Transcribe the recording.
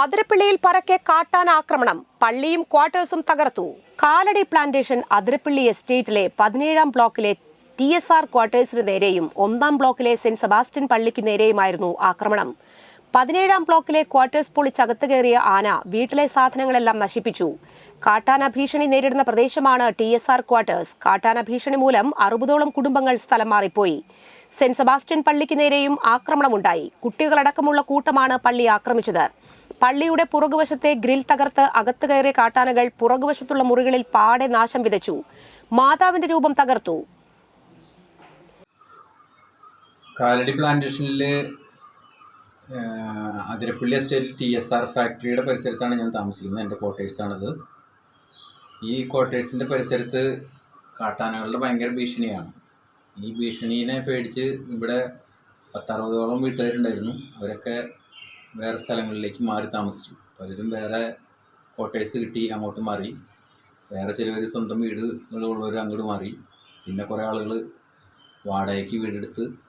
അതിരപ്പിള്ളിയിൽ പരക്കെ കാട്ടാന ആക്രമണം. പള്ളിയും ക്വാർട്ടേഴ്സും തകർത്തു. കാലടി പ്ലാന്റേഷൻ അതിരപ്പിള്ളി എസ്റ്റേറ്റിലെ പതിനേഴാം ബ്ലോക്കിലെ ടി എസ് ആർ ക്വാർട്ടേഴ്സിന് നേരെയും ഒന്നാം ബ്ലോക്കിലെ സെന്റ് സെബാസ്റ്റ്യൻ പള്ളിക്ക് നേരെയുമായിരുന്നു ആക്രമണം. പതിനേഴാം ബ്ലോക്കിലെ ക്വാർട്ടേഴ്സ് പൊളിച്ചകത്ത് കയറിയ ആന വീട്ടിലെ സാധനങ്ങളെല്ലാം നശിപ്പിച്ചു. കാട്ടാന ഭീഷണി നേരിടുന്ന പ്രദേശമാണ് ടി എസ് ആർ ക്വാർട്ടേഴ്സ്. കാട്ടാന ഭീഷണി മൂലം അറുപതോളം കുടുംബങ്ങൾ സ്ഥലം മാറിപ്പോയി. സെന്റ് സെബാസ്റ്റ്യൻ പള്ളിക്ക് നേരെയും ആക്രമണമുണ്ടായി. കുട്ടികളടക്കമുള്ള കൂട്ടമാണ് പള്ളി ആക്രമിച്ചത്. പള്ളിയുടെ പുറകുവശത്തെ ഗ്രിൽ തകർത്ത് അകത്ത് കയറിയ കാട്ടാനകൾ പുറകുവശത്തുള്ള മുറികളിൽ പാടെ നാശം വിതച്ചു. മാതാവിന്റെ രൂപം തകർത്തു. Kalady പ്ലാന്റേഷനിൽ Athirappilly estate T S R ഫാക്ടറിയുടെ പരിസരത്താണ് ഞാൻ താമസിക്കുന്നത്. എന്റെ ക്വാർട്ടേഴ്സാണത് ഈ ക്വാർട്ടേഴ്സിന്റെ പരിസരത്ത് കാട്ടാനകളുടെ ഭയങ്കര ഭീഷണിയാണ്. ഈ ഭീഷണീനെ പേടിച്ച് ഇവിടെ പത്തറുപതോളം വീട്ടുകാരുണ്ടായിരുന്നു. അവരൊക്കെ വേറെ സ്ഥലങ്ങളിലേക്ക് മാറി താമസിച്ചു. പലരും വേറെ ക്വാർട്ടേഴ്സ് കിട്ടി അങ്ങോട്ട് മാറി. വേറെ ചിലവർ സ്വന്തം വീടുകളുള്ളവർ അങ്ങോട്ട് മാറി. പിന്നെ കുറേ ആളുകൾ വാടകയ്ക്ക് വീടെടുത്ത്